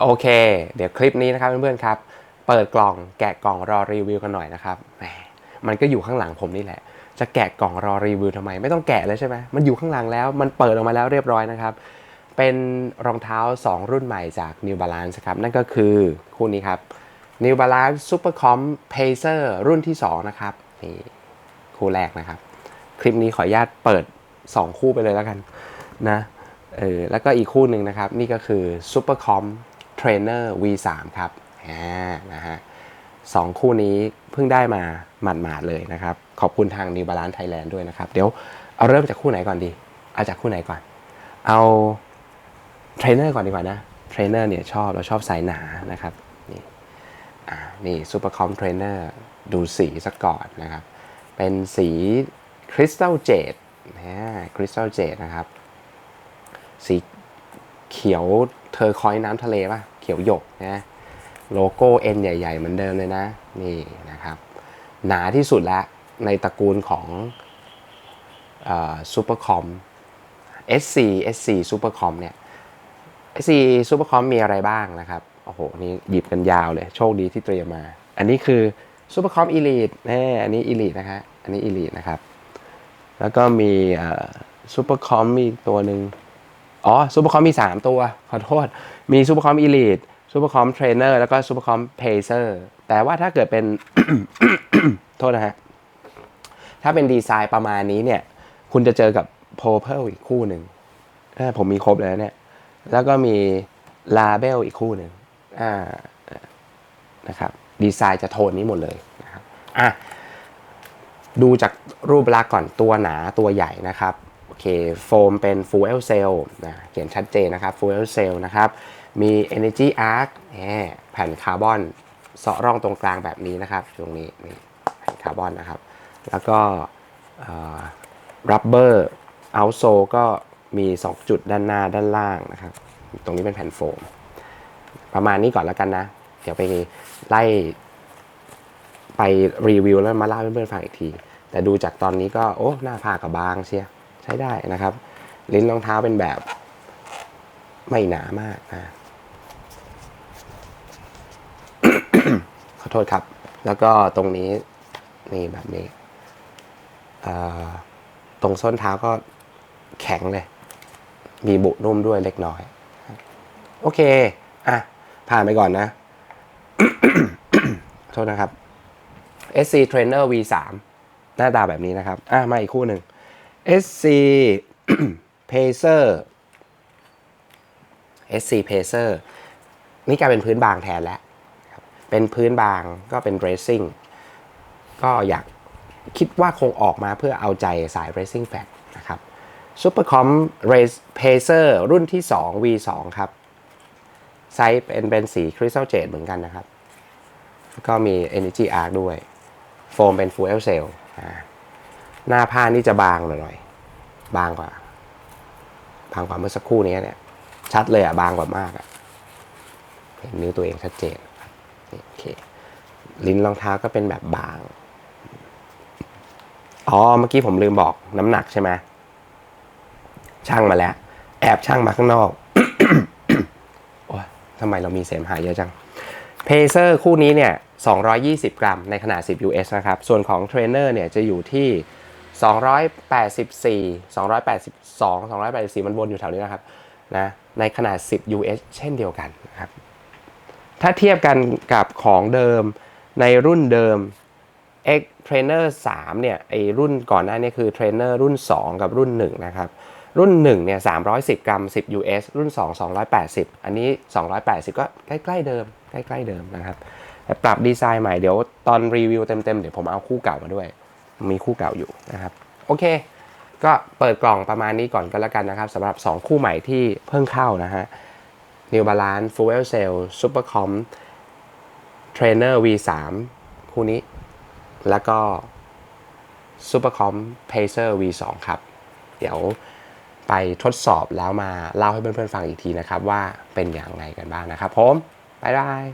โอเค เดี๋ยวคลิปนี้นะครับเพื่อนๆครับ เปิดกล่องแกะกล่องรอรีวิวกันหน่อยนะครับแหมมันก็อยู่ข้างหลังผมนี่แหละ จะแกะกล่องรอรีวิวทำไม ไม่ต้องแกะเลยใช่ไหมมันอยู่ข้างหลังแล้ว มันเปิดออกมาแล้วเรียบร้อยนะครับ เป็นรองเท้า 2 รุ่นใหม่จาก New Balance ครับ นั่นก็คือคู่นี้ครับ New Balance Supercom Pacer รุ่นที่ 2 นะครับนี่คู่แรกนะครับ คลิปนี้ขออนุญาตเปิด 2 คู่ไปเลยแล้วกันนะเออแล้วก็อีกคู่หนึ่งนะครับ นี่ก็คือ Supercom Trainer V3 ครับอ่านะฮะสองคู่นี้เพิ่งได้มาหมาดๆเลยนะครับ ขอบคุณทาง New Balance Thailand ด้วยนะครับ เดี๋ยวเอาเริ่มจากคู่ไหนก่อนดี เอาจากคู่ไหนก่อน เอาเทรนเนอร์ก่อนดีกว่านะเทรนเนอร์เนี่ยชอบเราชอบสายหนานะครับ นี่อ่านี่ซูเปอร์คอมเทรนเนอร์ดูสีสักก่อนนะครับ เป็นสีคริสตัลเจดนะคริสตัลเจดนะครับ สีเขียวเทอร์คอยน้ำทะเลป่ะ ขียวหยกนะโลโก้ N ใหญ่ ๆ เหมือนเดิมเลยนะนี่นะครับ หนาที่สุดละในตระกูลของซูเปอร์คอม SC SC Supercom เนี่ย SC Supercom มีอะไรบ้างนะครับ โอ้โห นี่หยิบกันยาวเลย โชคดีที่เตรียมมา อันนี้คือ Supercom Elite แน่อันนี้ Elite นะคะอันนี้ Elite นะครับ แล้วก็มีซูเปอร์คอมมีอีกตัวหนึ่ง อ๋อซูเปอร์คอมมี 3 ตัว ขอโทษ มีซูเปอร์คอม Elite ซูเปอร์คอมเทรนเนอร์แล้วก็ซูเปอร์คอมเพเซอร์แต่ว่าถ้าเกิดเป็น โทษนะฮะ ถ้าเป็นดีไซน์ประมาณนี้เนี่ย คุณจะเจอกับโพเพลอีกคู่หนึ่งผมมีครบเลยนะเนี่ย แล้วก็มีลาเบลอีกคู่หนึ่งอ่านะครับดีไซน์จะโทนนี้หมดเลยนะครับอะดูจากรูปลักษณ์ก่อนตัวหนาตัวใหญ่นะครับ เคโฟมเป็น Fuel Cell นะเขียนชัดเจนนะครับ Fuel Cell นะครับ มี Energy Arc แหมแผ่นคาร์บอนเสาะร่องตรงกลางแบบนี้นะครับ ตรงนี้นี่แผ่นคาร์บอนนะครับ แล้วก็รับเบอร์เอาโซก็มี 2 จุดด้านหน้าด้านล่างนะครับ ตรงนี้เป็นแผ่นโฟม ประมาณนี้ก่อนแล้วกันนะ เดี๋ยวไปไล่ไปรีวิวแล้วมาเล่าให้เพื่อนๆฟังอีกที แต่ดูจากตอนนี้ก็ โอ้ หน้าผ้ากับบางเชียใช้ได้นะครับ ลิ้นรองเท้าเป็นแบบไม่หนามากนะขอโทษครับ แล้วก็ตรงนี้นี่แบบนี้ตรงส้นเท้าก็แข็งเลย มีบุนุ่มด้วยเล็กน้อย โอเค อะ ผ่านไปก่อนนะ โทษนะครับ SC Trainer V3 หน้าตาแบบนี้นะครับ อะ มาอีกคู่หนึ่ง SC Pacer SC Pacer นี่กลายเป็นพื้นบางแทนแล้ว เป็นพื้นบางก็เป็น racing ก็อยากคิดว่าคงออกมาเพื่อเอาใจสาย racing fan นะครับ Supercom Race Pacer รุ่นที่ 2 V2 ครับ ไซส์เป็นเป็นสี Crystal Jade เหมือนกันนะครับ ก็มี Energy Arc ด้วย โฟมเป็น Fuel Cell หน้าผ้านี่จะบางหน่อยบางกว่า บางกว่าเมื่อสักครู่นี้เนี่ย ชัดเลยอะบางกว่ามากอะเห็นนิ้วตัวเองชัดเจนโอเค ลิ้นรองเท้าก็เป็นแบบบาง อ๋อ เมื่อกี้ผมลืมบอกน้ำหนักใช่ไหมช่างมาแล้ว แอบช่างมาข้างนอกโอ้ยทำไมเรามีเสมหะเยอะจังเพเซอร์คู่นี้เนี่ย 220 กรัมในขนาด 10 US นะครับ ส่วนของเทรนเนอร์เนี่ยจะอยู่ที่ 284 282 284 มันวนอยู่แถวนี้นะครับนะในขนาด 10 US เช่นเดียวกันนะครับ ถ้าเทียบกันกับของเดิมในรุ่นเดิม X Trainer 3เนี่ยไอรุ่นก่อนหน้านี้คือ Trainer รุ่น 2 กับรุ่น 1 นะครับ รุ่น1เนี่ย310 กรัม 10 US รุ่น 2 280 อันนี้ 280 ก็ใกล้ๆเดิม ใกล้ๆเดิมนะครับแต่ปรับดีไซน์ใหม่เดี๋ยวตอนรีวิวเต็มๆ เดี๋ยวผมเอาคู่เก่ามาด้วย มีคู่เก่าอยู่นะครับ โอเค ก็เปิดกล่องประมาณนี้ก่อนก็แล้วกันนะครับสำหรับ 2 คู่ใหม่ที่เพิ่งเข้านะฮะ New Balance Fuel Cell Supercom Trainer V3 คู่นี้ แล้วก็ Supercom Pacer V2 ครับ เดี๋ยวไปทดสอบแล้วมาเล่าให้เพื่อนๆฟังอีกทีนะครับ ว่าเป็นอย่างไรกันบ้างนะครับผม บ๊ายบาย